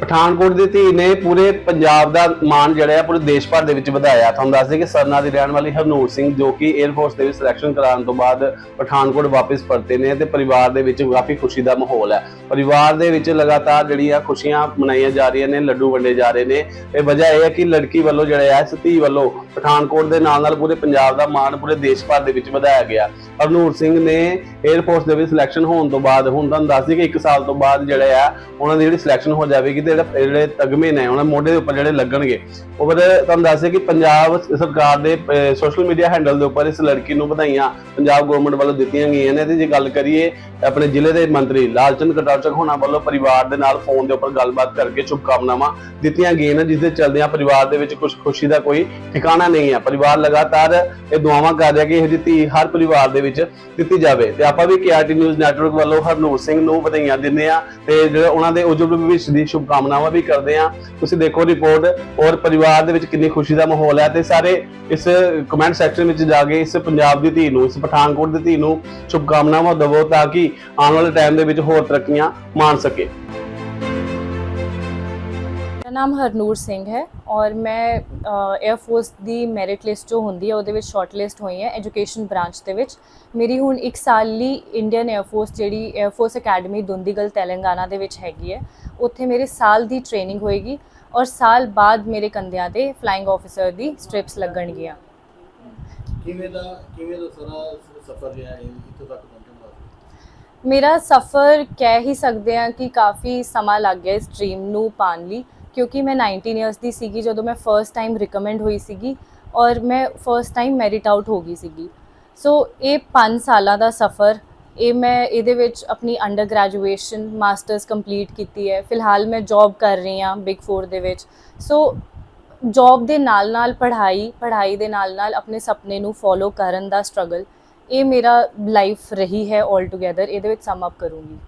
ਪਠਾਨਕੋਟ ਦੀ ਧੀ ਨੇ ਪੂਰੇ ਪੰਜਾਬ ਦਾ ਮਾਣ ਜਿਹੜਾ ਹੈ, ਪੂਰੇ ਦੇਸ਼ ਭਰ ਦੇ ਵਿੱਚ ਵਧਾਇਆ। ਤੁਹਾਨੂੰ ਦੱਸ ਦਈਏ ਕਿ ਸਰਨਾ ਦੀ ਰਹਿਣ ਵਾਲੀ ਹਰਨੂਰ ਸਿੰਘ, ਜੋ ਕਿ 에ਅਰ ਫੋਰਸ ਦੇ ਵਿੱਚ ਸਿਲੈਕਸ਼ਨ ਕਰਾਉਣ ਤੋਂ ਬਾਅਦ ਪਠਾਨਕੋਟ ਵਾਪਸ ਪਰਤੇ ਨੇ ਤੇ ਪਰਿਵਾਰ ਦੇ ਵਿੱਚ ਕਾਫੀ ਖੁਸ਼ੀ ਦਾ ਮਾਹੌਲ ਹੈ। ਪਰਿਵਾਰ ਦੇ ਵਿੱਚ ਲਗਾਤਾਰ ਜਿਹੜੀਆਂ ਖੁਸ਼ੀਆਂ ਮਨਾਈਆਂ ਜਾ ਰਹੀਆਂ ਨੇ, ਲੱਡੂ ਵੰਡੇ ਜਾ ਰਹੇ ਨੇ। ਇਹ ਵਜ੍ਹਾ ਇਹ ਹੈ ਕਿ ਲੜਕੀ ਵੱਲੋਂ ਜਿਹੜਾ ਹੈ, ਇਸ ਧੀ ਵੱਲੋਂ ਪਠਾਨਕੋਟ ਦੇ ਨਾਲ ਨਾਲ ਪੂਰੇ ਪੰਜਾਬ ਦਾ ਮਾਣ ਪੂਰੇ ਦੇਸ਼ ਭਰ ਦੇ ਵਿੱਚ ਵਧਾਇਆ ਗਿਆ। ਹਰਨੂਰ ਸਿੰਘ ਨੇ 에ਅਰ ਫੋਰਸ ਦੇ ਵਿੱਚ ਸਿਲੈਕਸ਼ਨ ਹੋਣ ਤੋਂ ਬਾਅਦ, ਹੁਣ ਤੁਹਾਨੂੰ ਦੱਸ ਦਈਏ ਕਿ 1 ਸਾਲ ਤੋਂ ਬਾਅਦ ਜਿਹੜਾ ਆ ਉਹਨਾਂ ਦੀ ਜਿਹੜੀ ਸਿਲੈਕਸ਼ਨ ਹੋ ਜਾਵੇਗੀ ਜਿਹੜਾ- ਜਿਹੜੇ ਤਗਮੇ ਨੇ, ਉਹਨਾਂ ਮੋਢੇ ਦੇ ਉੱਪਰ ਜਿਹੜੇ ਲੱਗਣਗੇ, ਉਹ ਫਿਰ ਤੁਹਾਨੂੰ ਦੱਸ ਕਿ ਪੰਜਾਬ ਸਰਕਾਰ ਦੇ ਸੋਸ਼ਲ ਮੀਡੀਆ ਹੈਂਡਲ ਦੇ ਉੱਪਰ ਇਸ ਲੜਕੀ ਨੂੰ ਵਧਾਈਆਂ ਪੰਜਾਬ ਗਵਰਨਮੈਂਟ ਵੱਲੋਂ ਦਿੱਤੀਆਂ ਗਈਆਂ ਨੇ। ਤੇ ਜੇ ਗੱਲ ਕਰੀਏ ਆਪਣੇ ਜ਼ਿਲ੍ਹੇ ਦੇ ਮੰਤਰੀ ਲਾਲਚੰਦ ਕਟਾਰਚਕ ਹੋਣਾ ਵੱਲੋਂ ਪਰਿਵਾਰ ਦੇ ਨਾਲ ਫੋਨ ਦੇ ਉੱਪਰ ਗੱਲਬਾਤ ਕਰਕੇ ਸ਼ੁਭਕਾਮਨਾਵਾਂ ਦਿੱਤੀਆਂ ਗਈਆਂ ਨੇ, ਜਿਸ ਦੇ ਚਲਦਿਆਂ ਪਰਿਵਾਰ ਦੇ ਵਿੱਚ ਕੁਝ ਖੁਸ਼ੀ ਦਾ ਕੋਈ ਠਿਕਾਣਾ ਨਹੀਂ ਹੈ। ਪਰਿਵਾਰ ਲਗਾਤਾਰ ਇਹ ਦੁਆਵਾਂ ਕਰ ਰਿਹਾ ਕਿ ਇਹ ਧੀ ਹਰ ਪਰਿਵਾਰ ਦੇ ਵਿੱਚ ਦਿੱਤੀ ਜਾਵੇ। ਤੇ ਆਪਾਂ ਵੀ ਕੇਆਰਟੀ ਨਿਊਜ਼ ਨੈਟਵਰਕ ਵੱਲੋਂ ਹਰਨੂਰ ਸਿੰਘ ਨੂੰ ਵਧਾਈਆਂ ਦਿੰਦੇ ਆ ਤੇ ਜਿਹੜਾ ਉਹਨਾਂ ਦੇ ਉਜਵਲ ਭਵਿੱਖ ਦੀ ਸ਼ੁਭਕਾਮਨਾਵਾਂ ਵੀ ਕਰਦੇ ਆ ਤੁਸੀਂ ਦੇਖੋ ਰਿਪੋਰਟ ਔਰ ਪਰਿਵਾਰ ਦੇ ਵਿੱਚ ਕਿੰਨੀ ਖੁਸ਼ੀ ਦਾ ਮਾਹੌਲ ਹੈ ਤੇ ਸਾਰੇ ਇਸ ਕਮੈਂਟ ਸੈਕਸ਼ਨ ਵਿੱਚ ਜਾ ਕੇ ਇਸ ਪੰਜਾਬ ਦੀ ਧੀ ਨੂੰ, ਇਸ ਪਠਾਨਕੋਟ ਦੀ ਧੀ ਨੂੰ ਸ਼ੁਭਕਾਮਨਾਵਾਂ ਦਵੋ ਤਾਂ ਕਿ ਆਉਣ ਵਾਲੇ ਟਾਈਮ ਦੇ ਵਿੱਚ ਹੋਰ ਤਰੱਕੀਆਂ ਮਾਣ ਸਕੇ। ਮੇਰਾ ਨਾਮ ਹਰਨੂਰ ਸਿੰਘ ਹੈ ਔਰ ਮੈਂ 에ਅਰ ਫੋਰਸ ਦੀ ਮੈਰਿਟ ਲਿਸਟ ਜੋ ਹੁੰਦੀ ਹੈ ਉਹਦੇ ਵਿੱਚ ਸ਼ਾਰਟ ਲਿਸਟ ਹੋਈ ਹੈ ਐਜੂਕੇਸ਼ਨ ਬ੍ਰਾਂਚ ਦੇ ਵਿੱਚ। ਮੇਰੀ ਹੁਣ 1 ਸਾਲ ਲਈ ਇੰਡੀਅਨ 에ਅਰ ਫੋਰਸ ਜਿਹੜੀ air force academy Dundigal Telangana ਦੇ ਵਿੱਚ ਹੈਗੀ ਹੈ ਉੱਥੇ ਮੇਰੇ ਸਾਲ ਦੀ ਟ੍ਰੇਨਿੰਗ ਹੋਏਗੀ ਔਰ ਸਾਲ ਬਾਅਦ ਮੇਰੇ ਕੰਧਿਆਂ ਤੇ ਫਲਾਈਂਗ ਆਫੀਸਰ ਦੀ ਸਟ੍ਰਿਪਸ ਲੱਗਣਗੀਆਂ। ਕਿਵੇਂ ਦਾ ਕਿਵੇਂ ਦਾ ਸਾਰਾ ਸਫ਼ਰ ਰਿਹਾ ਹੈ ਇੱਥੋਂ ਤੱਕ ਮੇਰਾ ਸਫ਼ਰ ਕਹਿ ਹੀ ਸਕਦੇ ਆ ਕਿ ਕਾਫੀ ਸਮਾਂ ਲੱਗ ਗਿਆ ਇਸ ਡ੍ਰੀਮ ਨੂੰ ਪਾਣ ਲਈ। ਕਿਉਂਕਿ ਮੈਂ 19 ਇਅਰਸ ਦੀ ਸੀਗੀ, ਜਦੋਂ ਮੈਂ ਫਰਸਟ ਟਾਈਮ ਰਿਕਮੈਂਡ ਹੋਈ ਸੀਗੀ ਔਰ ਮੈਂ ਫਰਸਟ ਟਾਈਮ ਮੈਰਿਟ ਆਊਟ ਹੋ ਗਈ ਸੀਗੀ। ਸੋ ਇਹ 5 ਸਾਲਾਂ ਦਾ ਸਫ਼ਰ, ਇਹ ਮੈਂ ਇਹਦੇ ਵਿੱਚ ਆਪਣੀ ਅੰਡਰ ਗ੍ਰੈਜੂਏਸ਼ਨ ਮਾਸਟਰਸ ਕੰਪਲੀਟ ਕੀਤੀ ਹੈ। ਫਿਲਹਾਲ ਮੈਂ ਜੌਬ ਕਰ ਰਹੀ ਹਾਂ ਬਿਗ 4 ਦੇ ਵਿੱਚ। ਸੋ ਜੌਬ ਦੇ ਨਾਲ ਨਾਲ ਪੜ੍ਹਾਈ ਪੜ੍ਹਾਈ ਦੇ ਨਾਲ ਨਾਲ ਆਪਣੇ ਸੁਪਨੇ ਨੂੰ ਫੋਲੋ ਕਰਨ ਦਾ ਸਟਰਗਲ ਇਹ ਮੇਰਾ ਲਾਈਫ ਰਹੀ ਹੈ 올 ਟੁਗੇਦਰ ਇਹਦੇ ਵਿੱਚ ਸਮ ਅਪ ਕਰੂੰਗੀ।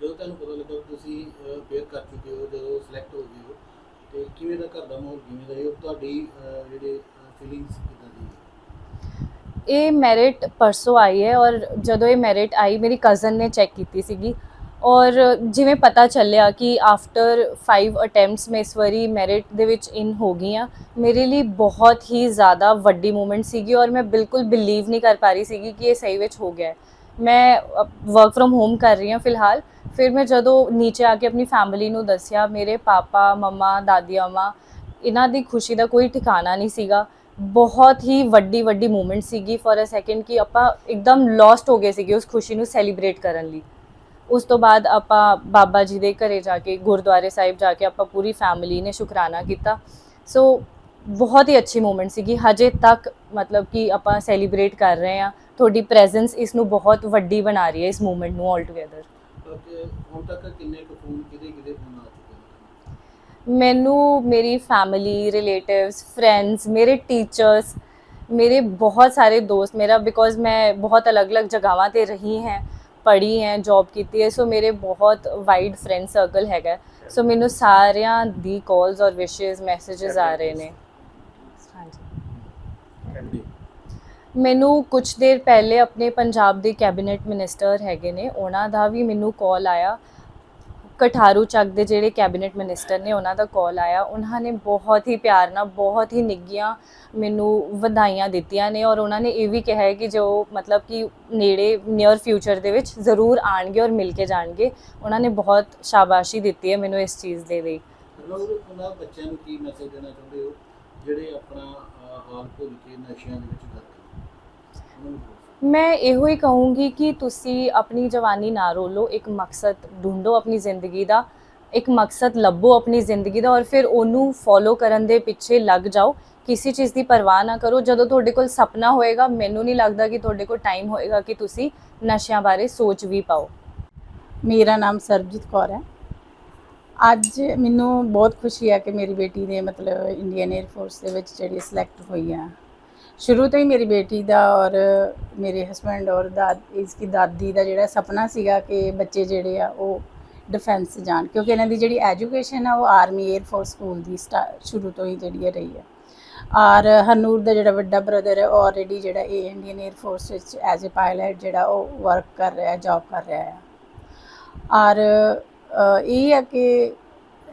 ਜਦੋਂ ਤੁਹਾਨੂੰ ਪਤਾ ਲੱਗਾ ਤੁਸੀਂ ਫੇਅਰ ਕਰ ਚੁੱਕੇ ਹੋ, ਜਦੋਂ ਸਿਲੈਕਟ ਹੋ ਗਏ ਤੇ ਕਿਵੇਂ ਦਾ ਘਰ ਦਾ ਮਾਹੌਲ ਕਿਵੇਂ ਦਾ ਹੈ ਤੁਹਾਡੀ ਅਹ, ਜਿਹੜੇ ਫੀਲਿੰਗਸ ਕਿਦਾਂ ਦੀ ਹੈ? ਇਹ ਮੈਰਿਟ ਪਰਸੋਂ ਆਈ ਹੈ ਔਰ ਜਦੋਂ ਇਹ ਮੈਰਿਟ ਆਈ ਮੇਰੀ ਕਜ਼ਨ ਨੇ ਚੈੱਕ ਕੀਤੀ ਸੀਗੀ ਔਰ ਜਿਵੇਂ ਪਤਾ ਚੱਲਿਆ ਕਿ ਆਫਟਰ 5 ਅਟੈਂਪਟਸ ਮੈਂ ਇਸ ਵਾਰੀ ਮੈਰਿਟ ਦੇ ਵਿੱਚ ਇਨ ਹੋ ਗਈ ਹਾਂ ਮੇਰੇ ਲਈ ਬਹੁਤ ਹੀ ਜ਼ਿਆਦਾ ਵੱਡੀ ਮੂਮੈਂਟ ਸੀਗੀ ਔਰ ਮੈਂ ਬਿਲਕੁਲ ਬਿਲੀਵ ਨਹੀਂ ਕਰ ਪਾ ਰਹੀ ਸੀਗੀ ਕਿ ਇਹ ਸਹੀ ਵਿੱਚ ਹੋ ਗਿਆ ਹੈ ਮੈਂ ਵਰਕ ਫਰਮ ਹੋਮ ਕਰ ਰਹੀ ਹਾਂ ਫਿਲਹਾਲ ਫਿਰ ਮੈਂ ਜਦੋਂ ਨੀਚੇ ਆ ਕੇ ਆਪਣੀ ਫੈਮਿਲੀ ਨੂੰ ਦੱਸਿਆ, ਮੇਰੇ ਪਾਪਾ, ਮਮਾ ਦਾਦੀ ਅਮਾ ਇਹਨਾਂ ਦੀ ਖੁਸ਼ੀ ਦਾ ਕੋਈ ਠਿਕਾਣਾ ਨਹੀਂ ਸੀਗਾ। ਬਹੁਤ ਹੀ ਵੱਡੀ ਵੱਡੀ ਮੂਮੈਂਟ ਸੀਗੀ ਫॉर ਅ ਸੈਕਿੰਡ ਕਿ ਆਪਾਂ ਇੱਕਦਮ ਲੌਸਟ ਹੋ ਗਏ ਸੀਗੇ ਉਸ ਖੁਸ਼ੀ ਨੂੰ ਸੈਲੀਬ੍ਰੇਟ ਕਰਨ ਲਈ। ਉਸ ਤੋਂ ਬਾਅਦ ਆਪਾਂ ਬਾਬਾ ਜੀ ਦੇ ਘਰੇ ਜਾ ਕੇ, ਗੁਰਦੁਆਰੇ ਸਾਹਿਬ ਜਾ ਕੇ ਆਪਾਂ ਪੂਰੀ ਫੈਮਿਲੀ ਨੇ ਸ਼ੁਕਰਾਨਾ ਕੀਤਾ। ਸੋ ਬਹੁਤ ਹੀ ਅੱਛੀ ਮੂਮੈਂਟ ਸੀਗੀ। ਹਜੇ ਤੱਕ ਮਤਲਬ ਕਿ ਆਪਾਂ ਸੈਲੀਬ੍ਰੇਟ ਕਰ ਰਹੇ ਹਾਂ। ਤੁਹਾਡੀ ਪ੍ਰੈਜ਼ੈਂਸ ਇਸ ਨੂੰ ਬਹੁਤ ਵੱਡੀ ਬਣਾ ਰਹੀ ਹੈ ਇਸ ਮੂਮੈਂਟ ਨੂੰ ਆਲ ਟੁਗੇਦਰ ਕਿ ਹੁਣ ਤੱਕ ਕਿੰਨੇ ਕੁ ਫੋਨ ਕਿਹਦੇ ਕਿਹਦੇ ਫੋਨ ਆ ਚੁੱਕੇ ਨੇ? ਮੈਨੂੰ ਮੇਰੀ ਫੈਮਿਲੀ ਰਿਲੇਟਿਵਸ ਫਰੈਂਡਸ ਮੇਰੇ ਟੀਚਰਸ ਮੇਰੇ ਬਹੁਤ ਸਾਰੇ ਦੋਸਤ ਮੇਰਾ ਬਿਕੋਜ਼ ਮੈਂ ਬਹੁਤ ਅਲੱਗ-ਅਲੱਗ ਜਗ੍ਹਾਵਾਂ ਤੇ ਰਹੀ ਹਾਂ ਪੜ੍ਹੀ ਹੈ ਜੌਬ ਕੀਤੀ ਹੈ ਸੋ ਮੇਰੇ ਬਹੁਤ ਵਾਈਡ ਫਰੈਂਡ ਸਰਕਲ ਹੈਗਾ ਸੋ ਮੈਨੂੰ ਸਾਰਿਆਂ ਦੀ ਕਾਲਸ ਔਰ ਵਿਸ਼ੇਸ ਮੈਸੇजेस ਆ ਰਹੇ ਨੇ ਹਾਂਜੀ ਫੈਮਿਲੀ ਮੈਨੂੰ ਕੁਝ ਦੇਰ ਪਹਿਲੇ ਆਪਣੇ ਪੰਜਾਬ ਦੇ ਕੈਬਨਿਟ ਮਿਨਿਸਟਰ ਹੈਗੇ ਨੇ, ਉਹਨਾਂ ਦਾ ਵੀ ਮੈਨੂੰ ਕਾਲ ਆਇਆ। ਕਠਾਰੂ ਚੱਕ ਦੇ ਜਿਹੜੇ ਕੈਬਨਿਟ ਮਿਨਿਸਟਰ ਨੇ, ਉਹਨਾਂ ਦਾ ਕਾਲ ਆਇਆ। ਉਹਨਾਂ ਨੇ ਬਹੁਤ ਹੀ ਪਿਆਰ ਨਾਲ, ਬਹੁਤ ਹੀ ਨਿੱਘੀਆਂ ਮੈਨੂੰ ਵਧਾਈਆਂ ਦਿੱਤੀਆਂ ਨੇ ਔਰ ਉਹਨਾਂ ਨੇ ਇਹ ਵੀ ਕਿਹਾ ਹੈ ਕਿ ਜੋ ਮਤਲਬ ਕਿ ਨੇੜੇ ਨੀਅਰ ਫਿਊਚਰ ਦੇ ਵਿੱਚ ਜ਼ਰੂਰ ਆਣਗੇ ਔਰ ਮਿਲ ਕੇ ਜਾਣਗੇ। ਉਹਨਾਂ ਨੇ ਬਹੁਤ ਸ਼ਾਬਾਸ਼ੀ ਦਿੱਤੀ ਹੈ ਮੈਨੂੰ ਇਸ ਚੀਜ਼ ਦੇ ਲਈ। ਉਹਨਾਂ ਬੱਚਿਆਂ ਨੂੰ ਕੀ ਮੈਸੇਜ ਦੇਣਾ ਚਾਹੁੰਦੇ ਹੋ? ਜਿਹੜੇ ਆਪਣਾ ਹਾਲ ਭੁੱਲ ਕੇ ਨਸ਼ਿਆਂ ਦੇ ਵਿੱਚ ਕਰਦੇ ਮੈਂ ਇਹੋ ਹੀ ਕਹੂੰਗੀ ਕਿ ਤੁਸੀਂ ਆਪਣੀ ਜਵਾਨੀ ਨਾ ਰੋਲੋ, ਇੱਕ ਮਕਸਦ ਢੂੰਡੋ ਆਪਣੀ ਜ਼ਿੰਦਗੀ ਦਾ, ਇੱਕ ਮਕਸਦ ਲੱਭੋ ਆਪਣੀ ਜ਼ਿੰਦਗੀ ਦਾ ਔਰ ਫਿਰ ਉਹਨੂੰ ਫੋਲੋ ਕਰਨ ਦੇ ਪਿੱਛੇ ਲੱਗ ਜਾਓ। ਕਿਸੇ ਚੀਜ਼ ਦੀ ਪਰਵਾਹ ਨਾ ਕਰੋ। ਜਦੋਂ ਤੁਹਾਡੇ ਕੋਲ ਸੁਪਨਾ ਹੋਏਗਾ, ਮੈਨੂੰ ਨਹੀਂ ਲੱਗਦਾ ਕਿ ਤੁਹਾਡੇ ਕੋਲ ਟਾਈਮ ਹੋਏਗਾ ਕਿ ਤੁਸੀਂ ਨਸ਼ਿਆਂ ਬਾਰੇ ਸੋਚ ਵੀ ਪਾਓ। ਮੇਰਾ ਨਾਮ ਸਰਬਜੀਤ ਕੌਰ ਹੈ। ਅੱਜ ਮੈਨੂੰ ਬਹੁਤ ਖੁਸ਼ੀ ਹੈ ਕਿ ਮੇਰੀ ਬੇਟੀ ਨੇ ਮਤਲਬ ਇੰਡੀਅਨ 에ਅਰ ਫੋਰਸ ਦੇ ਵਿੱਚ ਜਿਹੜੀ ਸਿਲੈਕਟ ਹੋਈ ਹੈ ਸ਼ੁਰੂ ਤੋਂ ਹੀ ਮੇਰੀ ਬੇਟੀ ਦਾ ਔਰ ਮੇਰੇ ਹਸਬੰਡ ਔਰ ਦਾਦ ਇਸ ਦੀ ਦਾਦੀ ਦਾ ਜਿਹੜਾ ਸੁਪਨਾ ਸੀਗਾ ਕਿ ਬੱਚੇ ਜਿਹੜੇ ਆ ਉਹ ਡਿਫੈਂਸ ਜਾਣ, ਕਿਉਂਕਿ ਇਹਨਾਂ ਦੀ ਜਿਹੜੀ ਐਜੂਕੇਸ਼ਨ ਆ ਉਹ ਆਰਮੀ 에ਅਰ ਫੋਰਸ ਸਕੂਲ ਦੀ ਸ਼ੁਰੂ ਤੋਂ ਹੀ ਜਿਹੜੀ ਹੈ ਰਹੀ ਹੈ ਔਰ ਹਨੂਰ ਦਾ ਜਿਹੜਾ ਵੱਡਾ ਬ੍ਰਦਰ ਹੈ ਉਹ ਆਲਰੇਡੀ ਜਿਹੜਾ ਏ ਇੰਡੀਅਨ 에ਅਰ ਫੋਰਸ ਵਿੱਚ ਐਜ਼ ਅ ਪਾਇਲਟ ਜਿਹੜਾ ਉਹ ਵਰਕ ਕਰ ਰਿਹਾ ਹੈ ਜੌਬ ਕਰ ਰਿਹਾ ਹੈ ਔਰ ਇਹ ਹੈ ਕਿ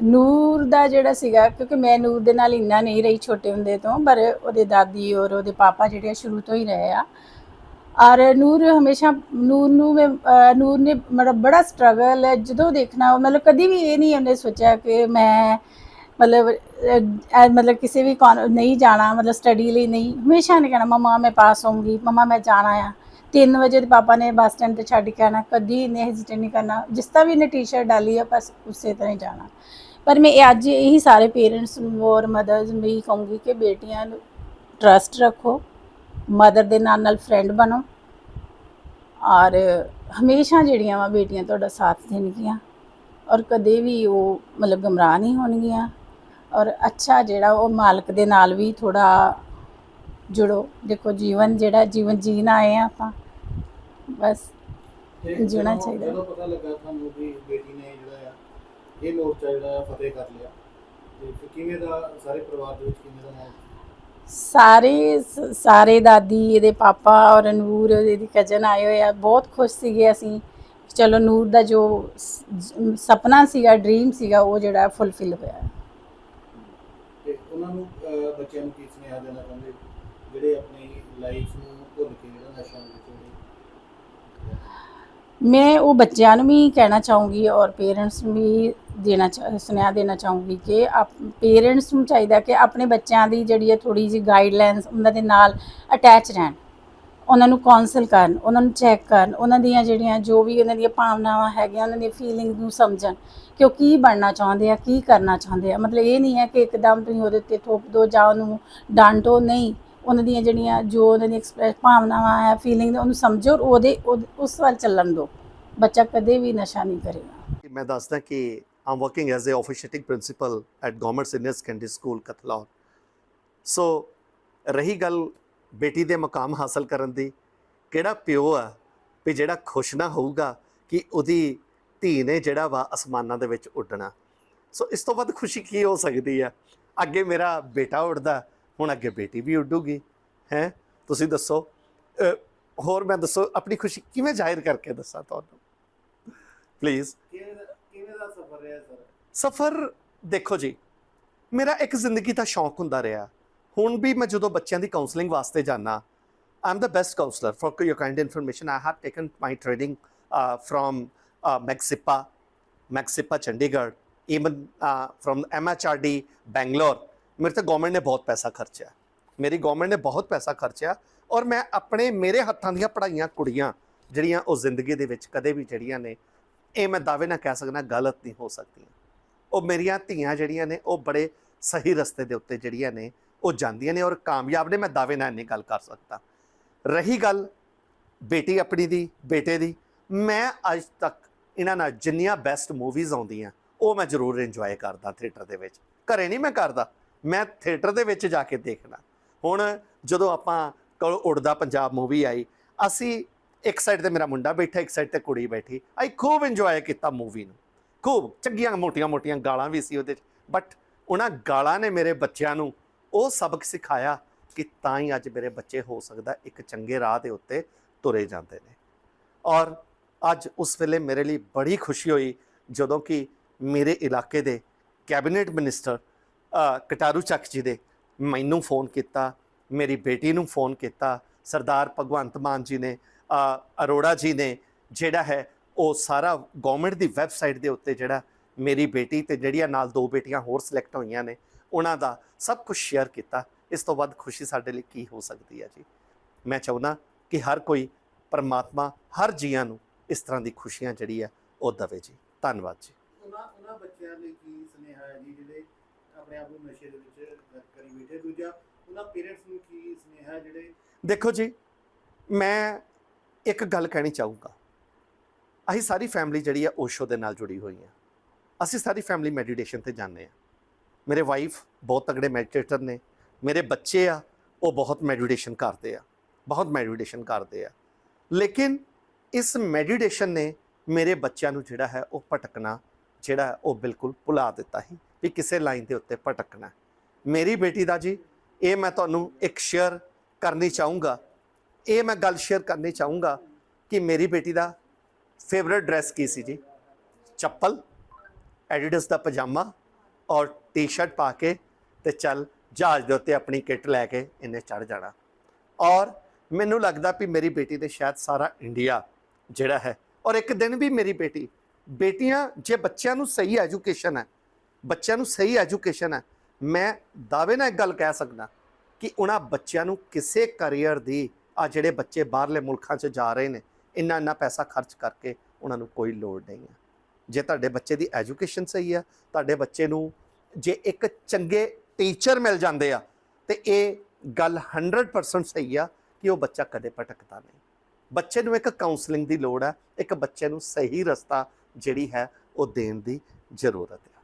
ਨੂਰ ਦਾ ਜਿਹੜਾ ਸੀਗਾ, ਕਿਉਂਕਿ ਮੈਂ ਨੂਰ ਦੇ ਨਾਲ ਇੰਨਾ ਨਹੀਂ ਰਹੀ ਛੋਟੇ ਹੁੰਦੇ ਤੋਂ, ਪਰ ਉਹਦੇ ਦਾਦੀ ਔਰ ਉਹਦੇ ਪਾਪਾ ਜਿਹੜੇ ਆ, ਸ਼ੁਰੂ ਤੋਂ ਹੀ ਰਹੇ ਆ। ਔਰ ਨੂਰ ਹਮੇਸ਼ਾ, ਨੂਰ ਨੂੰ ਮੈਂ ਨੂਰ ਨੇ ਮਤਲਬ ਬੜਾ ਸਟਰਗਲ ਜਦੋਂ ਦੇਖਣਾ, ਉਹ ਮਤਲਬ ਕਦੀ ਵੀ ਇਹ ਨਹੀਂ ਉਹਨੇ ਸੋਚਿਆ ਕਿ ਮੈਂ ਮਤਲਬ ਮਤਲਬ ਕਿਸੇ ਵੀ ਕੌਨ- ਨਹੀਂ ਜਾਣਾ, ਮਤਲਬ ਸਟੱਡੀ ਲਈ ਨਹੀਂ। ਹਮੇਸ਼ਾ ਨੇ ਕਹਿਣਾ, ਮਮਾ, ਮੈਂ ਪਾਸ ਹੋਊਂਗੀ, ਮਮਾ, ਮੈਂ ਜਾਣਾ ਆ। 3 ਵਜੇ ਤੇ ਪਾਪਾ ਨੇ ਬੱਸ ਸਟੈਂਡ ਤੇ ਛੱਡ ਕੇ ਆਣਾ ਕਦੀ ਇਹਨੇ ਹੈਜ਼ਿਟੇਟ ਨਹੀਂ ਕਰਨਾ। ਜਿਸ ਤਰ੍ਹਾਂ ਵੀ ਇਹਨੇ ਟੀ-ਸ਼ਰਟ ਡਾਲੀ ਆ, ਬਸ ਉਸੇ ਤਰ੍ਹਾਂ ਹੀ ਜਾਣਾ। ਪਰ ਮੈਂ ਅੱਜ ਇਹੀ ਸਾਰੇ ਪੇਰੈਂਟਸ ਨੂੰ ਔਰ ਮਦਰਸ ਨੂੰ ਵੀ ਕਹੂੰਗੀ ਕਿ ਬੇਟੀਆਂ ਨੂੰ ਟਰਸਟ ਰੱਖੋ ਮਦਰ ਦੇ ਨਾਲ ਨਾਲ ਫਰੈਂਡ ਬਣੋ ਔਰ ਹਮੇਸ਼ਾ ਜਿਹੜੀਆਂ ਵਾ ਬੇਟੀਆਂ ਤੁਹਾਡਾ ਸਾਥ ਦੇਣਗੀਆਂ ਔਰ ਕਦੇ ਵੀ ਉਹ ਮਤਲਬ ਗਮਰਾਹ ਨਹੀਂ ਹੋਣਗੀਆਂ ਔਰ ਅੱਛਾ ਜਿਹੜਾ ਉਹ ਮਾਲਕ ਦੇ ਨਾਲ ਵੀ ਥੋੜਾ ਜੁੜੋ ਦੇਖੋ ਜੀਵਨ ਜਿਹੜਾ ਜੀਵਨ ਜੀਣਾ ਆਏ ਆ ਆਪਾਂ ਬਸ ਜਿਉਣਾ ਚਾਹੀਦਾ। ਜਦੋਂ ਪਤਾ ਲੱਗਾ ਤੁਹਾਨੂੰ ਵੀ ਬੇਟੀ ਨੇ ਇਹ ਮੋਰਚਾ ਜਿਹੜਾ ਫਤਿਹ ਕਰ ਲਿਆ। ਤੇ ਫਿਰ ਕਿਵੇਂ ਦਾ ਸਾਰੇ ਪਰਿਵਾਰ ਦੇ ਵਿੱਚ ਕਿਵੇਂ ਦਾ ਮਾਹੌਲ ਸਾਰੇ ਸ- ਸਾਰੇ ਦਾਦੀ ਇਹਦੇ ਪਾਪਾ ਔਰ ਨੂਰ ਇਹਦੀ ਕਜ਼ਨ ਆਏ ਹੋਏ ਆ ਬਹੁਤ ਖੁਸ਼ ਸੀਗੇ ਅਸੀਂ। ਚਲੋ ਨੂਰ ਦਾ ਜੋ ਸ- ਸੁਪਨਾ ਸੀਗਾ ਡ੍ਰੀਮ ਸੀਗਾ ਉਹ ਜਿਹੜਾ ਫੁੱਲਫਿਲ ਹੋਇਆ। ਤੇ ਉਹਨਾਂ ਨੂੰ ਅਹ, ਬੱਚਿਆਂ ਨੂੰ ਕੀ ਸੁਨੇਹਾ ਦੇਣਾ ਚਾਹੁੰਦੇ ਜਿਹੜੇ ਆਪਣੀ ਲਾਈਫ ਨੂੰ ਭੁੱਲ ਕੇ ਜਿਹੜਾ ਨਸ਼ਾ ਵਿੱਚ ਮੈਂ ਉਹ ਬੱਚਿਆਂ ਨੂੰ ਵੀ ਕਹਿਣਾ ਚਾਹੂੰਗੀ ਔਰ ਪੇਰੈਂਟਸ ਨੂੰ ਵੀ ਦੇਣਾ ਚਾਹ- ਸੁਨੇਹਾ ਦੇਣਾ ਚਾਹੂੰਗੀ ਕਿ ਆਪ ਪੇਰੈਂਟਸ ਨੂੰ ਚਾਹੀਦਾ ਕਿ ਆਪਣੇ ਬੱਚਿਆਂ ਦੀ ਜਿਹੜੀ ਹੈ ਥੋੜੀ ਜਿਹੀ ਗਾਈਡਲਾਈਨਸ ਉਹਨਾਂ ਦੇ ਨਾਲ ਅਟੈਚ ਰਹਿਣ। ਉਹਨਾਂ ਨੂੰ ਕਾਉਂਸਲ ਕਰਨ, ਉਹਨਾਂ ਨੂੰ ਚੈੱਕ ਕਰਨ, ਉਹਨਾਂ ਦੀਆਂ ਜਿਹੜੀਆਂ ਜੋ ਵੀ ਉਹਨਾਂ ਦੀਆਂ ਭਾਵਨਾਵਾਂ ਹੈਗੀਆਂ, ਉਹਨਾਂ ਦੀਆਂ ਫੀਲਿੰਗ ਨੂੰ ਸਮਝਣ ਕਿ ਉਹ ਕੀ ਬਣਨਾ ਚਾਹੁੰਦੇ ਆ, ਕੀ ਕਰਨਾ ਚਾਹੁੰਦੇ ਆ। ਮਤਲਬ ਇਹ ਨਹੀਂ ਹੈ ਕਿ ਇੱਕਦਮ ਤੁਸੀਂ ਉਹਦੇ ਉੱਤੇ ਥੋਪ ਦੋ ਜਾਂ ਉਹਨੂੰ ਡਾਂਟੋ ਨਹੀਂ। ਉਹਨਾਂ ਦੀਆਂ ਜਿਹੜੀਆਂ ਜੋ ਉਹਨਾਂ ਦੀ ਐਕਸਪ੍ਰੈਸ ਭਾਵਨਾਵਾਂ ਆ ਫੀਲਿੰਗ ਉਹਨੂੰ ਸਮਝੋ ਔਰ ਉਹਦੇ ਉਹਦੇ- ਉਸ ਵੱਲ ਚੱਲਣ ਦਿਓ। ਬੱਚਾ ਕਦੇ ਵੀ ਨਸ਼ਾ ਨਹੀਂ ਕਰੇਗਾ। ਮੈਂ ਦੱਸਦਾ ਕਿ ਆਮ working as a officiating principal at government senior secondary school Katlaur so ਰਹੀ ਗੱਲ ਬੇਟੀ ਦੇ ਮਕਾਮ ਹਾਸਲ ਕਰਨ ਦੀ, ਕਿਹੜਾ ਪਿਓ ਆ ਵੀ ਜਿਹੜਾ ਖੁਸ਼ ਨਾ ਹੋਊਗਾ ਕਿ ਉਹਦੀ ਧੀ ਨੇ ਜਿਹੜਾ ਵਾ ਅਸਮਾਨਾਂ ਦੇ ਵਿੱਚ ਉੱਡਣਾ। ਸੋ ਇਸ ਤੋਂ ਵੱਧ ਖੁਸ਼ੀ ਕੀ ਹੋ ਸਕਦੀ ਆ? ਅੱਗੇ ਮੇਰਾ ਬੇਟਾ ਉੱਡਦਾ ਹੁਣ ਅੱਗੇ ਬੇਟੀ ਵੀ ਉੱਡੂਗੀ, ਹੈ? ਤੁਸੀਂ ਦੱਸੋ ਹੋਰ ਮੈਂ ਦੱਸੋ, ਆਪਣੀ ਖੁਸ਼ੀ ਕਿਵੇਂ ਜ਼ਾਹਿਰ ਕਰਕੇ ਦੱਸਾਂ ਤੁਹਾਨੂੰ? ਪਲੀਜ਼ ਕਿਵੇਂ ਦਾ ਸਫ਼ਰ ਰਿਹਾ ਸਰ ਸਫਰ ਦੇਖੋ ਜੀ, ਮੇਰਾ ਇੱਕ ਜ਼ਿੰਦਗੀ ਦਾ ਸ਼ੌਂਕ ਹੁੰਦਾ ਰਿਹਾ। ਹੁਣ ਵੀ ਮੈਂ ਜਦੋਂ ਬੱਚਿਆਂ ਦੀ ਕਾਉਂਸਲਿੰਗ ਵਾਸਤੇ ਜਾਣਾ I am the best counsellor for your kind information I have taken my training from MGSIPA MGSIPA Chandigarh even from MHRD Bangalore ਮੇਰੇ ਤੇ ਗਵਰਨਮੈਂਟ ਨੇ ਬਹੁਤ ਪੈਸਾ ਖਰਚਿਆ। ਮੇਰੀ ਗਵਰਨਮੈਂਟ ਨੇ ਬਹੁਤ ਪੈਸਾ ਖਰਚਿਆ ਔਰ ਮੈਂ ਆਪਣੇ, ਮੇਰੇ ਹੱਥਾਂ ਦੀਆਂ ਪੜ੍ਹਾਈਆਂ ਕੁੜੀਆਂ ਜਿਹੜੀਆਂ ਉਹ ਜ਼ਿੰਦਗੀ ਦੇ ਵਿੱਚ ਕਦੇ ਵੀ ਜਿਹੜੀਆਂ ਨੇ, ਇਹ ਮੈਂ ਦਾਅਵੇ ਨਾਲ ਕਹਿ ਸਕਦਾ ਗਲਤ ਨਹੀਂ ਹੋ ਸਕਦੀਆਂ। ਉਹ ਮੇਰੀਆਂ ਧੀਆਂ ਜਿਹੜੀਆਂ ਨੇ, ਉਹ ਬੜੇ ਸਹੀ ਰਸਤੇ ਦੇ ਉੱਤੇ ਜਿਹੜੀਆਂ ਨੇ, ਉਹ ਜਾਂਦੀਆਂ ਨੇ ਔਰ ਕਾਮਯਾਬ ਨੇ, ਮੈਂ ਦਾਅਵੇ ਨਾਲ ਨਹੀਂ ਗੱਲ ਕਰ ਸਕਦਾ। ਰਹੀ ਗੱਲ ਬੇਟੀ ਆਪਣੀ ਦੀ, ਬੇਟੇ ਦੀ, ਮੈਂ ਅੱਜ ਤੱਕ ਇਹਨਾਂ ਨਾਲ ਜਿੰਨੀਆਂ ਬੈਸਟ ਮੂਵੀਜ਼ ਆਉਂਦੀਆਂ, ਉਹ ਮੈਂ ਜ਼ਰੂਰ ਇੰਜੋਏ ਕਰਦਾ ਥੀਏਟਰ ਦੇ ਵਿੱਚ। ਘਰੇ ਨਹੀਂ ਮੈਂ ਕਰਦਾ। ਮੈਂ ਥੀਏਟਰ ਦੇ ਵਿੱਚ ਜਾ ਕੇ ਦੇਖਣਾ। ਹੁਣ ਜਦੋਂ ਆਪਾਂ ਕੋਲ ਉੜਦਾ ਪੰਜਾਬ ਮੂਵੀ ਆਈ, ਅਸੀਂ ਇੱਕ ਸਾਈਡ ਤੇ ਮੇਰਾ ਮੁੰਡਾ ਬੈਠਾ, ਇੱਕ ਸਾਈਡ ਤੇ ਕੁੜੀ ਬੈਠੀ। ਅਸੀਂ ਖੂਬ ਇੰਜੋਏ ਕੀਤਾ ਮੂਵੀ ਨੂੰ। ਖੂਬ ਚੰਗੀਆਂ ਮੋਟੀਆਂ-ਮੋਟੀਆਂ ਗਾਲਾਂ ਵੀ ਸੀ ਉਹਦੇ ਚ। ਬਟ ਉਹਨਾਂ ਗਾਲਾਂ ਨੇ ਮੇਰੇ ਬੱਚਿਆਂ ਨੂੰ ਉਹ ਸਬਕ ਸਿਖਾਇਆ ਕਿ ਤਾਂ ਹੀ ਅੱਜ ਮੇਰੇ ਬੱਚੇ ਹੋ ਸਕਦਾ ਇੱਕ ਚੰਗੇ ਰਾਹ ਦੇ ਉੱਤੇ ਤੁਰੇ ਜਾਂਦੇ ਨੇ। ਔਰ ਅੱਜ ਉਸ ਵੇਲੇ ਮੇਰੇ ਲਈ ਬੜੀ ਖੁਸ਼ੀ ਹੋਈ ਜਦੋਂ ਕਿ ਮੇਰੇ ਇਲਾਕੇ ਦੇ ਕੈਬਨਿਟ ਮਿਨਿਸਟਰ ਕਟਾਰੂ ਚੱਕ ਜੀ ਦੇ ਮੈਨੂੰ ਫੋਨ ਕੀਤਾ, ਮੇਰੀ ਬੇਟੀ ਨੂੰ ਫੋਨ ਕੀਤਾ, ਸਰਦਾਰ ਭਗਵੰਤ ਮਾਨ ਜੀ ਨੇ ਅਰੋੜਾ ਜੀ ਨੇ, ਜਿਹੜਾ ਹੈ ਉਹ ਸਾਰਾ ਗਵਰਨਮੈਂਟ ਦੀ ਵੈਬਸਾਈਟ ਦੇ ਉੱਤੇ ਜਿਹੜਾ ਮੇਰੀ ਬੇਟੀ ਤੇ ਜਿਹੜੀਆਂ ਨਾਲ ਦੋ ਬੇਟੀਆਂ ਹੋਰ ਸਿਲੈਕਟ ਹੋਈਆਂ ਨੇ, ਉਹਨਾਂ ਦਾ ਸਭ ਕੁਝ ਸ਼ੇਅਰ ਕੀਤਾ। ਇਸ ਤੋਂ ਵੱਧ ਖੁਸ਼ੀ ਸਾਡੇ ਲਈ ਕੀ ਹੋ ਸਕਦੀ ਹੈ ਜੀ? ਮੈਂ ਚਾਹੁੰਦਾ ਕਿ ਹਰ ਕੋਈ ਪਰਮਾਤਮਾ ਹਰ ਜੀਆਂ ਨੂੰ ਇਸ ਤਰ੍ਹਾਂ ਦੀ ਖੁਸ਼ੀਆਂ ਜਿਹੜੀ ਆ ਉਹ ਦਵੇ ਜੀ। ਧੰਨਵਾਦ ਜੀ। ਉਹਨਾਂ ਉਹਨਾਂ ਬੱਚਿਆਂ ਲਈ ਕੀ ਸੁਨੇਹਾ ਹੈ ਜੀ ਆਪਣੇ ਆਪ ਨੂੰ ਨਸ਼ੇ ਦੇ ਵਿੱਚ ਕਰੀ ਬੈਠੇ। ਦੂਜਾ ਉਹਨਾਂ ਪੇਰੈਂਟਸ ਨੂੰ ਕੀ ਸੁਨੇਹਾ ਜਿਹੜੇ ਦੇਖੋ ਜੀ, ਮੈਂ ਇੱਕ ਗੱਲ ਕਹਿਣੀ ਚਾਹੂੰਗਾ। ਅਸੀਂ ਸਾਰੀ ਫੈਮਿਲੀ ਜਿਹੜੀ ਆ ਓਸ਼ੋ ਦੇ ਨਾਲ ਜੁੜੀ ਹੋਈ ਆ। ਅਸੀਂ ਸਾਰੀ ਫੈਮਿਲੀ ਮੈਡੀਟੇਸ਼ਨ ਤੇ ਜਾਂਦੇ ਆ। ਮੇਰੇ ਵਾਈਫ ਬਹੁਤ ਤਗੜੇ ਮੈਡੀਟੇਟਰ ਨੇ। ਮੇਰੇ ਬੱਚੇ ਆ, ਉਹ ਬਹੁਤ ਮੈਡੀਟੇਸ਼ਨ ਕਰਦੇ ਆ। ਬਹੁਤ ਮੈਡੀਟੇਸ਼ਨ ਕਰਦੇ ਆ। ਲੇਕਿਨ ਇਸ ਮੈਡੀਟੇਸ਼ਨ ਨੇ ਮੇਰੇ ਬੱਚਿਆਂ ਨੂੰ ਜਿਹੜਾ ਹੈ, ਉਹ ਭਟਕਣਾ, ਜਿਹੜਾ ਉਹ ਬਿਲਕੁਲ ਭੁਲਾ ਦਿੱਤਾ ਸੀ। ਵੀ ਕਿਸੇ ਲਾਈਨ ਦੇ ਉੱਤੇ ਭਟਕਣਾ ਮੇਰੀ ਬੇਟੀ ਦਾ ਜੀ, ਇਹ ਮੈਂ ਤੁਹਾਨੂੰ ਇੱਕ ਸ਼ੇਅਰ ਕਰਨੀ ਚਾਹੂੰਗਾ। ਇਹ ਮੈਂ ਗੱਲ ਸ਼ੇਅਰ ਕਰਨੀ ਚਾਹੂੰਗਾ ਕਿ ਮੇਰੀ ਬੇਟੀ ਦਾ ਫੇਵਰਿਟ ਡਰੈਸ ਕੀ ਸੀ ਜੀ? ਚੱਪਲ ਐਡੀਡਸ ਦਾ ਪਜਾਮਾ ਔਰ ਟੀ-ਸ਼ਰਟ ਪਾ ਕੇ ਤੇ ਚੱਲ ਜਹਾਜ਼ ਦੇ ਉੱਤੇ ਆਪਣੀ ਕਿੱਟ ਲੈ ਕੇ ਇਹਨੇ ਚੜ ਜਾਣਾ। ਔਰ ਮੈਨੂੰ ਲੱਗਦਾ ਵੀ ਮੇਰੀ ਬੇਟੀ ਦੇ ਸ਼ਾਇਦ ਸਾਰਾ ਇੰਡੀਆ ਜਿਹੜਾ ਹੈ। ਔਰ ਇੱਕ ਦਿਨ ਵੀ ਮੇਰੀ ਬੇਟੀ, ਬੇਟੀਆਂ, ਜੇ ਬੱਚਿਆਂ ਨੂੰ ਸਹੀ ਐਜੂਕੇਸ਼ਨ ਹੈ ਬੱਚਿਆਂ ਨੂੰ ਸਹੀ ਐਜੂਕੇਸ਼ਨ ਹੈ। ਮੈਂ ਦਾਅਵੇ ਨਾਲ ਇੱਕ ਗੱਲ ਕਹਿ ਸਕਦਾ ਕਿ ਉਹਨਾਂ ਬੱਚਿਆਂ ਨੂੰ ਕਿਸੇ ਕੈਰੀਅਰ ਦੀ ਆ ਜਿਹੜੇ ਬੱਚੇ ਬਾਹਰਲੇ ਮੁਲਕਾਂ 'ਚ ਜਾ ਰਹੇ ਨੇ, ਇੰਨਾ ਇੰਨਾ ਪੈਸਾ ਖਰਚ ਕਰਕੇ ਉਹਨਾਂ ਨੂੰ ਕੋਈ ਲੋੜ ਨਹੀਂ ਹੈ। ਜੇ ਤੁਹਾਡੇ ਬੱਚੇ ਦੀ ਐਜੂਕੇਸ਼ਨ ਸਹੀ ਹੈ, ਤੁਹਾਡੇ ਬੱਚੇ ਨੂੰ ਜੇ ਇੱਕ ਚੰਗੇ ਟੀਚਰ ਮਿਲ ਜਾਂਦੇ ਆ, ਤੇ ਇਹ ਗੱਲ 100% ਸਹੀ ਆ ਕਿ ਉਹ ਬੱਚਾ ਕਦੇ ਭਟਕਦਾ ਨਹੀਂ। ਬੱਚੇ ਨੂੰ ਇੱਕ ਕਾਉਂਸਲਿੰਗ ਦੀ ਲੋੜ ਹੈ, ਇੱਕ ਬੱਚੇ ਨੂੰ ਸਹੀ ਰਸਤਾ ਜਿਹੜੀ ਹੈ ਉਹ ਦੇਣ ਦੀ ਜ਼ਰੂਰਤ ਹੈ।